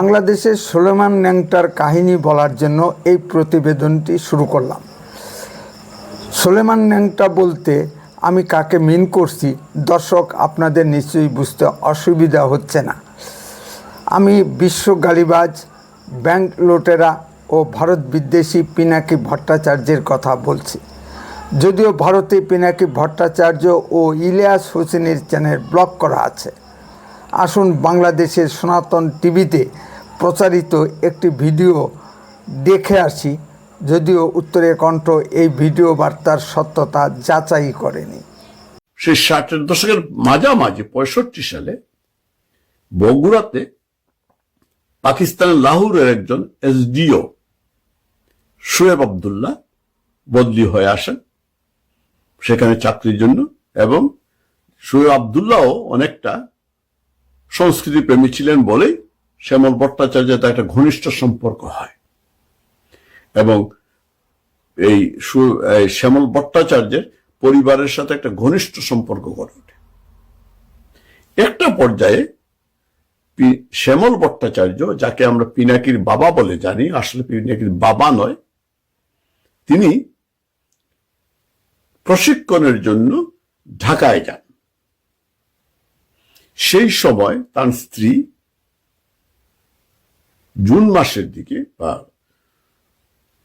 বাংলাদেশের সোলেমান ন্যাংটার কাহিনী বলার জন্য এই প্রতিবেদনটি শুরু করলাম। সোলেমান ন্যাংটা বলতে, আমি কাকে মিন করছি? দর্শক, আপনাদের নিশ্চয়ই বুঝতে অসুবিধা হচ্ছে না। আমি বিশ্ব গালিবাজ, ব্যাংক লোটেরা ও ভারত বিদ্বেষী পিনাকি ভট্টাচার্যের কথা বলছি। যদিও ভারতে পিনাকি ভট্টাচার্য ও ইলিয়াস হোসেনের চ্যানেল ব্লক করা আছে। আসুন বাংলাদেশের সনাতন টিভিতে প্রচারিত একটি ভিডিও দেখে আসি, যদিও উত্তরের কণ্ঠ এই ভিডিও বার্তার সত্যতা যাচাই করেনি। সেই ষাটের দশকের মাঝামাঝি, পঁয়ষট্টি সালে বগুড়াতে পাকিস্তানের লাহোরের একজন এসডিও শোয়েব আবদুল্লাহ বদলি হয়ে আসেন সেখানে চাকরির জন্য এবং শোয়েব আবদুল্লাহও অনেকটা সংস্কৃতি প্রেমী ছিলেন বলেই শ্যামল ভট্টাচার্যের তার একটা ঘনিষ্ঠ সম্পর্ক হয়। এবং এই শ্যামল ভট্টাচার্যের পরিবারের সাথে একটা ঘনিষ্ঠ সম্পর্ক গড়ে ওঠে। একটা পর্যায়ে শ্যামল ভট্টাচার্য, যাকে আমরা পিনাকির বাবা বলে জানি, আসলে পিনাকির বাবা নয়, তিনি প্রশিক্ষণের জন্য ঢাকায় যান। সেই সময় তার স্ত্রী জুন মাসের দিকে বা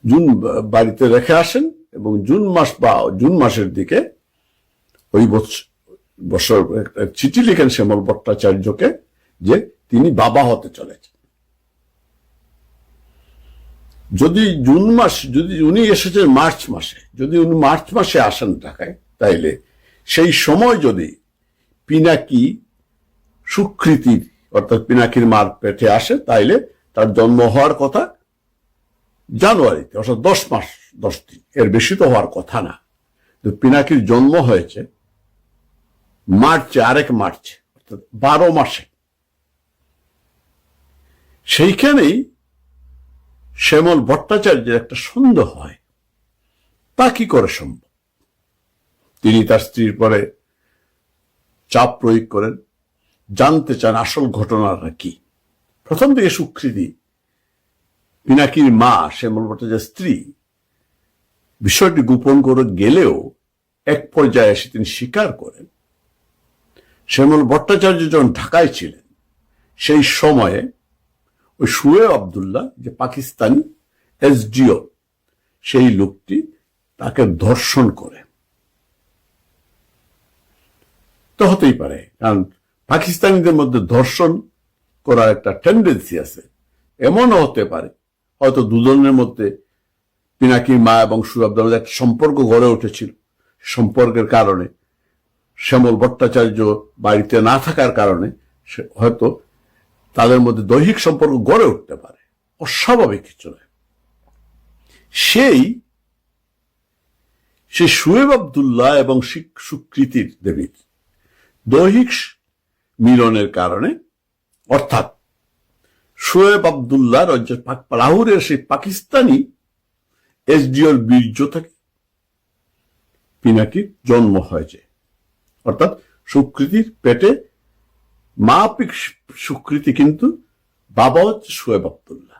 জুন বাড়িতে রেখে আসেন এবং জুন মাস বা জুন মাসের দিকে ওই বছর একটা চিঠি লিখেন শ্যামল ভট্টাচার্যকে যে তিনি বাবা হতে চলেছেন। যদি জুন মাস, যদি উনি এসেছেন মার্চ মাসে, যদি উনি মার্চ মাসে আসেন ঢাকায়, তাইলে সেই সময় যদি পিনাকি সুকৃতির, অর্থাৎ পিনাকির মার পেটে আসে, তাইলে তার জন্ম হওয়ার কথা জানুয়ারিতে, অর্থাৎ দশ মাস, দশ দিন। এর বেশি তো হওয়ার কথা না। তো পিনাকির জন্ম হয়েছে মার্চে, আরেক মার্চে, অর্থাৎ বারো মাসে। সেইখানেই শ্যামল ভট্টাচার্যের একটা সন্দেহ হয়। তা কি করে সম্ভব? তিনি তার স্ত্রীর পরে চাপ প্রয়োগ করেন। জানতে চান আসল ঘটনাটা কি? প্রথম দিকে সুকৃতি পিনাকির মা শ্যামল ভট্টাচার্যের স্ত্রী, বিষয়টি গোপন করে গেলেও এক পর্যায়ে এসে তিনি স্বীকার করেন। শ্যামল ভট্টাচার্য যখন ঢাকায় ছিলেন, সেই সময়ে ওই সুয়ে আবদুল্লাহ, যে পাকিস্তানি এসডিও, সেই লোকটি তাকে ধর্ষণ করে। তো হতেই পারে, কারণ পাকিস্তানিদের মধ্যে ধর্ষণ করার একটা টেন্ডেন্সি আছে। এমনও হতে পারে। হয়তো দুজনের মধ্যে পিনাকির মা এবং সুরাব মধ্যে একটা সম্পর্ক গড়ে উঠেছিল। সম্পর্কের কারণে শ্যামল ভট্টাচার্য বাড়িতে না থাকার কারণে হয়তো তাদের মধ্যে দৈহিক সম্পর্ক গড়ে উঠতে পারে। অস্বাভাবিক কিছু নয়। সেই সে সুয়েব আবদুল্লাহ এবং শিক- সুকৃতির দেবীর দৈহিক মিলনের কারণে অর্থাৎ শোয়েব আবদুল্লাহ রাহুরের সেই পাকিস্তানি এসডিওর বীর্য থেকে পিনাকির জন্ম হয়েছে। অর্থাৎ সুকৃতির পেটে মা সুকৃতি কিন্তু বাবা হচ্ছে শোয়েব আবদুল্লাহ।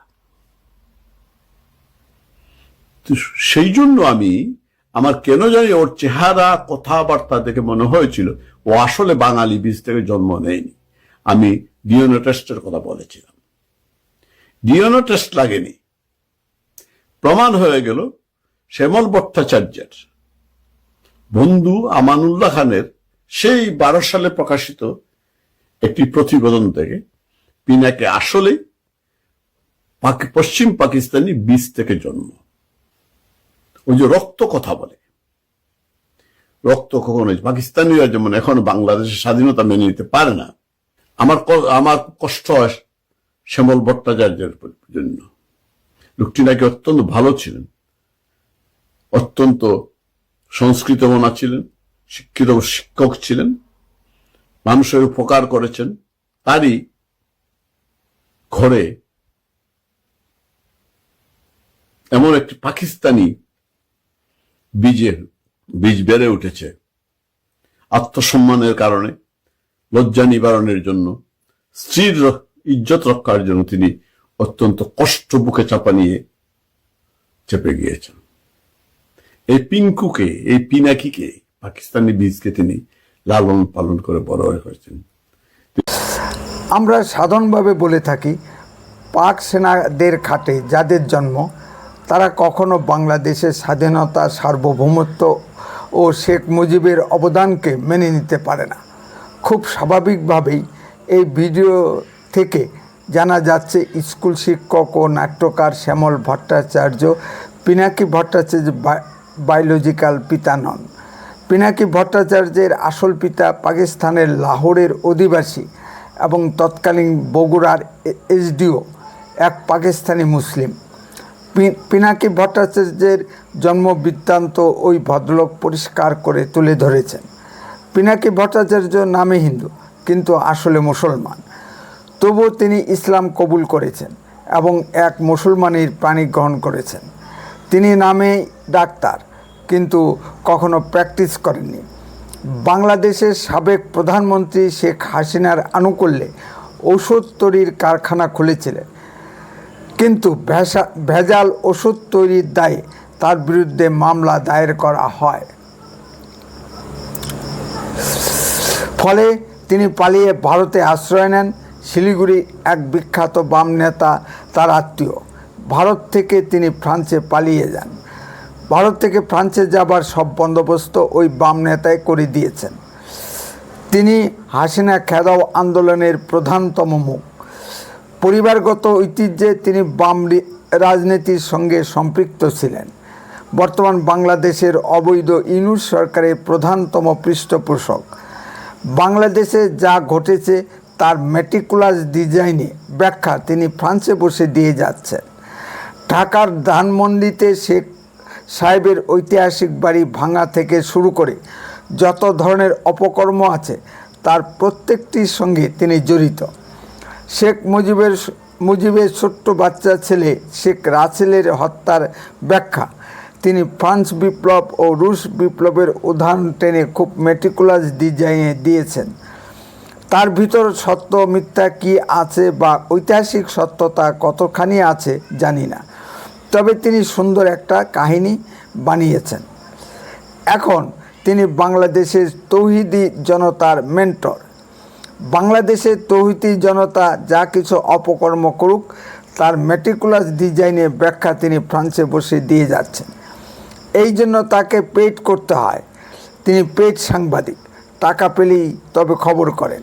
সেই জন্য আমি আমার কেন জানি ওর চেহারা, কথাবার্তা দেখে মনে হয়েছিল, ও আসলে বাঙালি বীজ থেকে জন্ম নেয়নি। আমি ডিএনএ টেস্টের কথা বলেছিলাম। ডিএনএ টেস্ট লাগেনি। প্রমাণ হয়ে গেল শ্যামল ভট্টাচার্যের। বন্ধু আমানুল্লাহ খানের সেই বারো সালে প্রকাশিত একটি প্রতিবেদন থেকে পিনাকে আসলে পশ্চিম পাকিস্তানি বীজ থেকে জন্ম। ওই যে রক্ত কথা বলে। রক্ত কখনো পাকিস্তানিরা যেমন এখন বাংলাদেশের স্বাধীনতা মেনে নিতে পারে না আমার আমার কষ্ট হয় শ্যামল ভট্টাচার্যের জন্য। লোকটি নাকি অত্যন্ত ভালো ছিলেন। অত্যন্ত সংস্কৃত মনা ছিলেন, শিক্ষিত শিক্ষক ছিলেন, মানুষের উপকার করেছেন। তারই ঘরে এমন একটি পাকিস্তানি বীজের বীজ বেড়ে উঠেছে। আত্মসম্মানের কারণে লজ্জা নিবারণের জন্য, স্ত্রীর ইজ্জত রক্ষার জন্য তিনি অত্যন্ত কষ্ট বুকে চাপা নিয়ে চেপে গিয়েছেন। এই পিঙ্কুকে, এই পিনাকিকে, পাকিস্তানি বীজকে তিনি লালন পালন করে বড় হয়েছেন। আমরা সাধারণভাবে বলে থাকি, পাক সেনাদের খাটে যাদের জন্ম, তারা কখনো বাংলাদেশের স্বাধীনতা, সার্বভৌমত্ব ও শেখ মুজিবের অবদানকে মেনে নিতে পারে না। খুব স্বাভাবিকভাবেই এই ভিডিও থেকে জানা যাচ্ছে স্কুল শিক্ষক ও নাট্যকার শ্যামল ভট্টাচার্য, পিনাকি ভট্টাচার্য বায়োলজিক্যাল পিতা নন। পিনাকি ভট্টাচার্যের আসল পিতা পাকিস্তানের লাহোরের অধিবাসী এবং তৎকালীন বগুড়ার এসডিও এক পাকিস্তানি মুসলিম। পিনাকি ভট্টাচার্যের জন্ম বৃত্তান্ত ওই ভদ্রলোক পরিষ্কার করে তুলে ধরেছেন। পিনাকি ভট্টাচার্য নামে হিন্দু, কিন্তু আসলে মুসলমান। তবুও তিনি ইসলাম কবুল করেছেন এবং এক মুসলমানের প্রাণী গ্রহণ করেছেন। তিনি নামে ডাক্তার, কিন্তু কখনো প্র্যাকটিস করেননি। বাংলাদেশের সাবেক প্রধানমন্ত্রী শেখ হাসিনার আনুকূল্যে ওষুধ তৈরির কারখানা খুলেছিলেন, কিন্তু ভেজাল ওষুধ তৈরির দায়ে তার বিরুদ্ধে মামলা দায়ের করা হয়। ফলে তিনি পালিয়ে ভারতে আশ্রয় নেন। শিলিগুড়ি এক বিখ্যাত বাম নেতা, তার আত্মীয়। ভারত থেকে তিনি ফ্রান্সে পালিয়ে যান। ভারত থেকে ফ্রান্সে যাবার সব বন্দোবস্ত ওই বাম নেতায় করে দিয়েছেন। তিনি হাসিনা খেদাও আন্দোলনের প্রধানতম মুখ। পরিবারগত ঐতিহ্যে তিনি বাম রাজনীতির সঙ্গে সম্পৃক্ত ছিলেন। বর্তমান বাংলাদেশের অবৈধ ইউনুস সরকারের প্রধানতম পৃষ্ঠপোষক। বাংলাদেশে যা ঘটেছে তার মেটিকুলাস ডিজাইনে ব্যাখ্যা তিনি ফ্রান্সে বসে দিয়ে যাচ্ছেন। ঢাকার ধানমন্ডিতে শেখ সাহেবের ঐতিহাসিক বাড়ি ভাঙা থেকে শুরু করে যত ধরনের অপকর্ম আছে তার প্রত্যেকটির সঙ্গে তিনি জড়িত। শেখ মুজিবের মুজিবের ছোট্ট বাচ্চা ছেলে শেখ রাসেলের হত্যার ব্যাখ্যা তিনি ফ্রান্স বিপ্লব ও রুশ বিপ্লবের উদাহরণ টেনে খুব মেটিকুলাস ডিজাইনে দিয়েছেন। তার ভিতর সত্য, মিথ্যা কি আছে বা ঐতিহাসিক সত্যতা কতখানি আছে জানি না। তবে তিনি সুন্দর একটা কাহিনী বানিয়েছেন। এখন তিনি বাংলাদেশের তৌহিদি জনতার মেন্টর বাংলাদেশের তৌহিদি জনতা যা কিছু অপকর্ম করুক, তার মেটিকুলাস ডিজাইনে ব্যাখ্যা তিনি ফ্রান্সে বসে দিয়ে যাচ্ছেন। এই জন্য তাকে পেইড করতে হয়। তিনি পেইড সাংবাদিক, টাকা পেলেই তবে খবর করেন।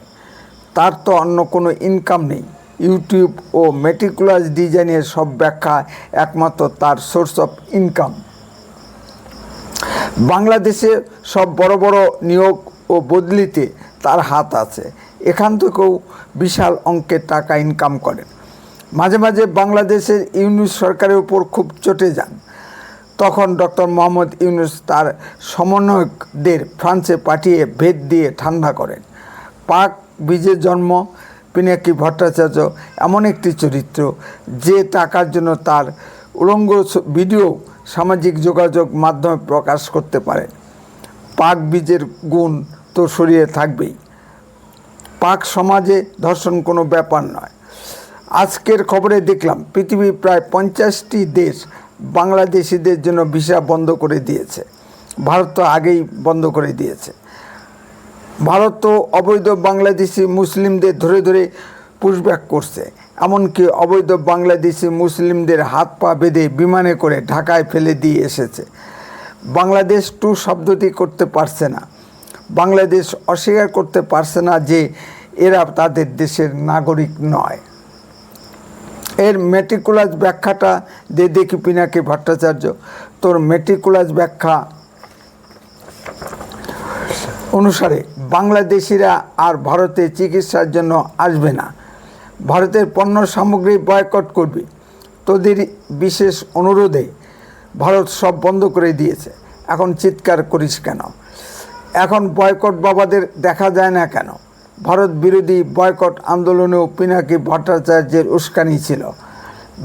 তার তো অন্য কোনো ইনকাম নেই। ইউটিউব ও মেটিকুলাস ডিজাইনের সব ব্যাখ্যা একমাত্র তার সোর্স অফ ইনকাম বাংলাদেশে সব বড় বড় নিয়োগ ও বদলিতে তার হাত আছে। এখান থেকেও বিশাল অঙ্কের টাকা ইনকাম করেন। মাঝে মাঝে বাংলাদেশের ইউনুস সরকারের উপর খুব চটে যান। তখন ডক্টর মোহাম্মদ ইউনুস তার সমন্বয়কদের ফ্রান্সে পাঠিয়ে ভেদ দিয়ে ঠান্ডা করেন। পাক বীজের জন্ম, পিনাকি ভট্টাচার্য এমন একটি চরিত্র যে টাকার জন্য তার উলঙ্গ ভিডিও, সামাজিক যোগাযোগ মাধ্যমে প্রকাশ করতে পারে। পাক বীজের গুণ তো সরিয়ে থাকবেই। পাক সমাজে ধর্ষণ কোনো ব্যাপার নয়। আজকের খবরে দেখলাম, পৃথিবীর প্রায় পঞ্চাশটি দেশ বাংলাদেশিদের জন্য ভিসা বন্ধ করে দিয়েছে। ভারত তো আগেই বন্ধ করে দিয়েছে। ভারত তো অবৈধ বাংলাদেশি মুসলিমদের ধরে ধরে পুশব্যাক করছে। এমনকি অবৈধ বাংলাদেশি মুসলিমদের হাত পা বেঁধে বিমানে করে ঢাকায় ফেলে দিয়ে এসেছে। বাংলাদেশ টু শব্দটি করতে পারছে না। বাংলাদেশ অস্বীকার করতে পারছে না যে এরা তাদের দেশের নাগরিক নয়। এর মেটিকুলাস ব্যাখ্যাটা দে, দেখি পিনাকি ভট্টাচার্য। তোর মেটিকুলাস ব্যাখ্যা অনুসারে বাংলাদেশিরা আর ভারতে চিকিৎসার জন্য আসবে না। ভারতের পণ্য সামগ্রী বয়কট করবে। তোদের বিশেষ অনুরোধে ভারত সব বন্ধ করে দিয়েছে। এখন চিৎকার করিস কেন? এখন বয়কট বাবাদের দেখা যায় না কেন? ভারত বিরোধী বয়কট আন্দোলনেও পিনাকি ভট্টাচার্যের উস্কানি ছিল।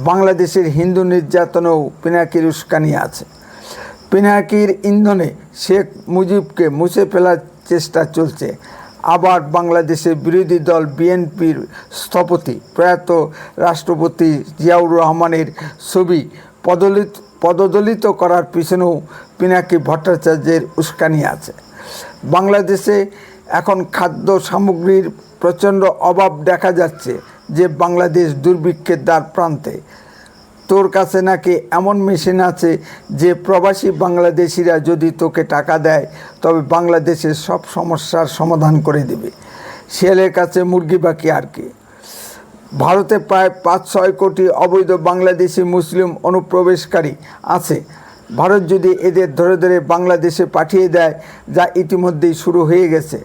বাংলাদেশের হিন্দু নির্যাতনেও পিনাকির উস্কানি আছে। পিনাকির ইন্ধনে শেখ মুজিবকে মুছে ফেলার চেষ্টা চলছে। আবার বাংলাদেশের বিরোধী দল বিএনপির স্থপতি প্রয়াত রাষ্ট্রপতি জিয়াউর রহমানের ছবি পদলিত, পদদলিত করার পিছনেও পিনাকি ভট্টাচার্যের উস্কানি আছে। বাংলাদেশে এখন খাদ্য সামগ্রীর প্রচণ্ড অভাব দেখা যাচ্ছে যে বাংলাদেশ দুর্ভিক্ষের দ্বার প্রান্তে। তোর কাছে নাকি এমন মেশিন আছে যে প্রবাসী বাংলাদেশিরা যদি তোকে টাকা দেয়, তবে বাংলাদেশের সব সমস্যার সমাধান করে দেবে। শিয়ালের কাছে মুরগি বাকি আর কি। ভারতে প্রায় পাঁচ ছয় কোটি অবৈধ বাংলাদেশি মুসলিম অনুপ্রবেশকারী আছে। ভারত যদি এদের ধরে ধরে বাংলাদেশে পাঠিয়ে দেয়, যা ইতিমধ্যেই শুরু হয়ে গেছে,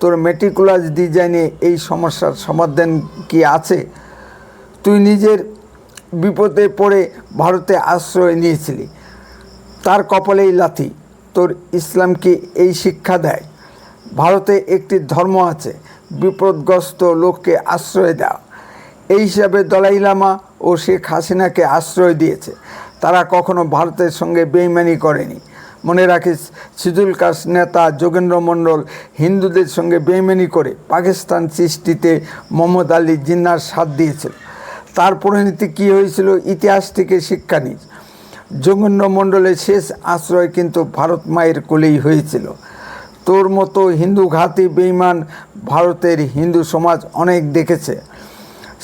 তোর মেটিকুলাস ডিজাইনে এই সমস্যার সমাধান কি আছে? তুই নিজের বিপদে পড়ে ভারতে আশ্রয় নিয়েছিলি, তার কপালেই লাথি, তোর ইসলামকে এই শিক্ষা দেয়? ভারতে একটি ধর্ম আছে, বিপদগ্রস্ত লোককে আশ্রয় দেওয়া। এই হিসাবে দলাই লামা ও শেখ হাসিনাকে আশ্রয় দিয়েছে। তারা কখনো ভারতের সঙ্গে বেইমানি করেনি। মনে রাখিস, সিজুল কাস নেতা যোগেন্দ্র মণ্ডল হিন্দুদের সঙ্গে বেইমানি করে পাকিস্তান সৃষ্টিতে মোহাম্মদ আলী জিন্নার সাথ দিয়েছিল। তার পরিণতি কী হয়েছিল ইতিহাস থেকে শিক্ষা নিস। যোগেন্দ্র মণ্ডলের শেষ আশ্রয় কিন্তু ভারত মায়ের কোলেই হয়েছিল। তোর মতো হিন্দু ঘাতি বেইমান ভারতের হিন্দু সমাজ অনেক দেখেছে।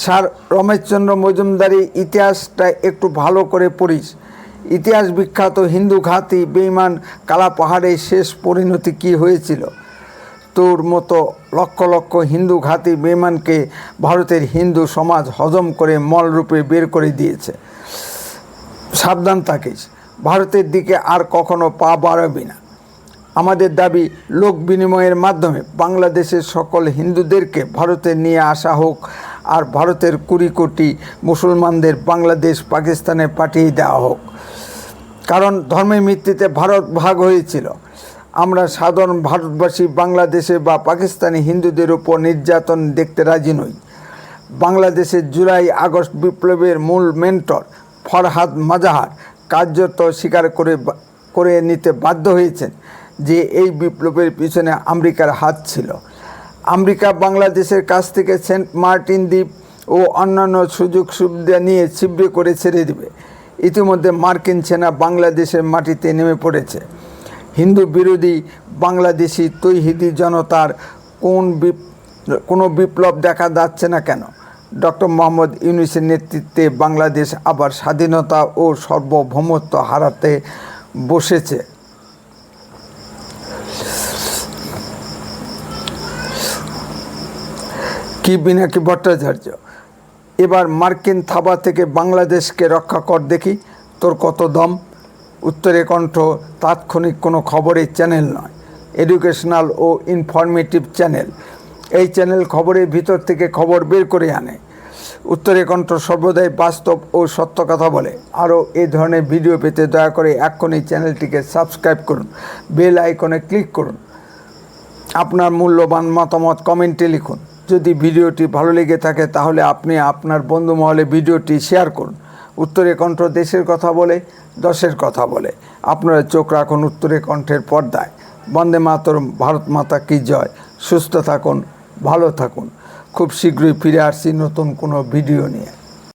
স্যার রমেশচন্দ্র মজুমদারি ইতিহাসটা একটু ভালো করে পড়িস। ইতিহাস বিখ্যাত হিন্দু ঘাতি বেইমান কালা পাহাড়ের শেষ পরিণতি কী হয়েছিল? তোর মতো লক্ষ লক্ষ হিন্দু ঘাতি বেইমানকে ভারতের হিন্দু সমাজ হজম করে মলরূপে বের করে দিয়েছে। সাবধান থাকিস, ভারতের দিকে আর কখনো পা বাড়াবি না। আমাদের দাবি লোক বিনিময়ের মাধ্যমে বাংলাদেশের সকল হিন্দুদেরকে ভারতে নিয়ে আসা হোক আর ভারতের কুড়ি কোটি মুসলমানদের বাংলাদেশ পাকিস্তানে পাঠিয়ে দেওয়া হোক। কারণ ধর্মের ভিত্তিতে ভারত ভাগ হয়েছিল। আমরা সাধারণ ভারতবাসী বাংলাদেশে বা পাকিস্তানি হিন্দুদের উপর নির্যাতন দেখতে রাজি নই। বাংলাদেশের জুলাই আগস্ট বিপ্লবের মূল মেন্টর ফরহাদ মাজাহার কার্যত স্বীকার করে করে নিতে বাধ্য হয়েছেন যে এই বিপ্লবের পিছনে আমেরিকার হাত ছিল। আমেরিকা, বাংলাদেশের কাছ থেকে সেন্ট মার্টিন দ্বীপ ও অন্যান্য সুযোগ সুবিধা নিয়ে ছিবড়ে করে ছেড়ে দেবে। ইতিমধ্যে মার্কিন সেনা বাংলাদেশের মাটিতে নেমে পড়েছে। হিন্দু বিরোধী বাংলাদেশি তৈহিদি জনতার কোন কোনো বিপ্লব দেখা যাচ্ছে না কেন? ডক্টর মোহাম্মদ ইউনুসের নেতৃত্বে বাংলাদেশ আবার স্বাধীনতা ও সার্বভৌমত্ব হারাতে বসেছে। কি বিনাকি ভট্টাচার্য? এবার মার্কিন থাবা থেকে বাংলাদেশকে রক্ষা কর দেখি, তোর কত দম? উত্তরে কণ্ঠ, তাৎক্ষণিক কোনো খবরের চ্যানেল নয়, এডুকেশনাল ও ইনফরমেটিভ চ্যানেল। এই চ্যানেল খবরের ভিতর থেকে খবর বের করে আনে। উত্তরে কণ্ঠ সর্বদাই বাস্তব ও সত্য কথা বলে। আরও এ ধরনের ভিডিও পেতে দয়া করে এক্ষুনি চ্যানেলটিকে সাবস্ক্রাইব করুন, বেল আইকনে ক্লিক করুন। আপনার মূল্যবান মতামত কমেন্টে লিখুন। যদি ভিডিওটি ভালো লেগে থাকে তাহলে আপনি আপনার বন্ধু মহলে ভিডিওটি শেয়ার করুন। উত্তরে কণ্ঠ দেশের কথা বলে, দশের কথা বলে। আপনারা চোখ রাখুন উত্তরে কণ্ঠের পর্দায়। বন্দে মাতরম, ভারত মাতা কি জয়। সুস্থ থাকুন, ভালো থাকুন। খুব শীঘ্রই ফিরে আসছি নতুন কোনো ভিডিও নিয়ে।